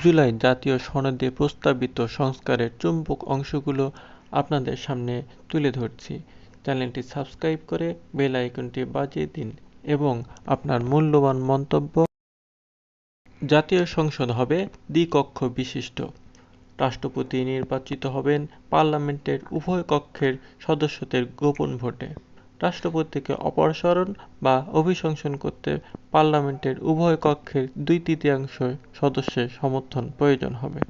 জুলাই জাতীয় সনদে প্রস্তাবিত সংস্কারের চুম্বক অংশগুলো আপনাদের সামনে তুলে ধরছি। চ্যানেলটি সাবস্ক্রাইব করে বেল আইকনটি বাজিয়ে দিন এবং আপনার মূল্যবান মন্তব্য জাতীয় সংসদ হবে দ্বিকক্ষ বিশিষ্ট। রাষ্ট্রপতি নির্বাচিত হবেন পার্লামেন্টের উভয় কক্ষের সদস্যদের গোপন ভোটে। রাষ্ট্রপতিকে অপসারণ বা অভিশংসন করতে পার্লামেন্টের উভয় কক্ষের দুই তৃতীয়াংশ সদস্যের সমর্থন প্রয়োজন হবে।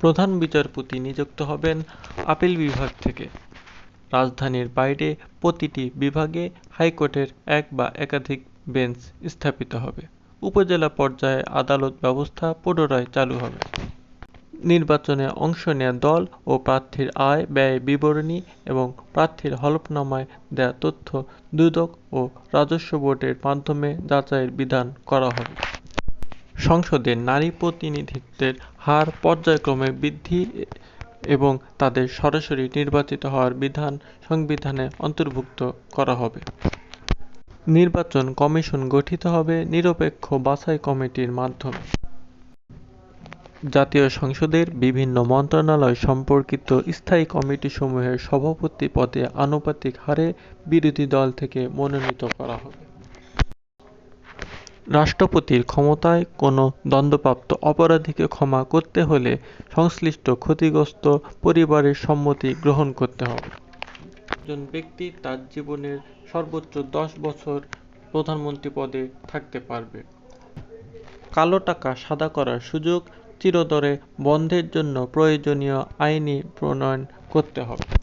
প্রধান বিচারপতি নিযুক্ত হবেন আপিল বিভাগ থেকে। রাজধানীর বাইরে প্রতিটি বিভাগে হাইকোর্টের এক বা একাধিক বেঞ্চ স্থাপিত হবে। উপজেলা পর্যায়ে আদালত ব্যবস্থা পুনরায় চালু হবে। নির্বাচনে অংশ নেয়া দল ও প্রার্থীর আয় ব্যয় বিবরণী এবং প্রার্থীর হলফনামায় দেয়া তথ্য দুদক ও রাজস্ব বোর্ডের মাধ্যমে যাচাইয়ের বিধান করা হবে সংসদে নারী প্রতিনিধিত্বের হার পর্যায়ক্রমে বৃদ্ধি এবং তাদের সরাসরি নির্বাচিত হওয়ার বিধান সংবিধানে অন্তর্ভুক্ত করা হবে। নির্বাচন কমিশন গঠিত হবে নিরপেক্ষ বাছাই কমিটির মাধ্যমে। জাতীয় সংসদের বিভিন্ন মন্ত্রণালয় সম্পর্কিত স্থায়ী কমিটিসমূহের সভাপতি পদে আনুপাতিক হারে বিরোধী দল থেকে মনোনীত করা হবে। রাষ্ট্রপতির ক্ষমতায় কোনো দণ্ডপ্রাপ্ত অপরাধীকে ক্ষমা করতে হলে সংশ্লিষ্ট ক্ষতিগ্রস্ত পরিবারের সম্মতি গ্রহণ করতে হবে। একজন ব্যক্তি তার জীবনের সর্বোচ্চ দশ বছর প্রধানমন্ত্রী পদে থাকতে পারবে। কালো টাকা সাদা করার সুযোগ চিরতরে বন্ধের জন্য প্রয়োজনীয় আইনি প্রণয়ন করতে হবে।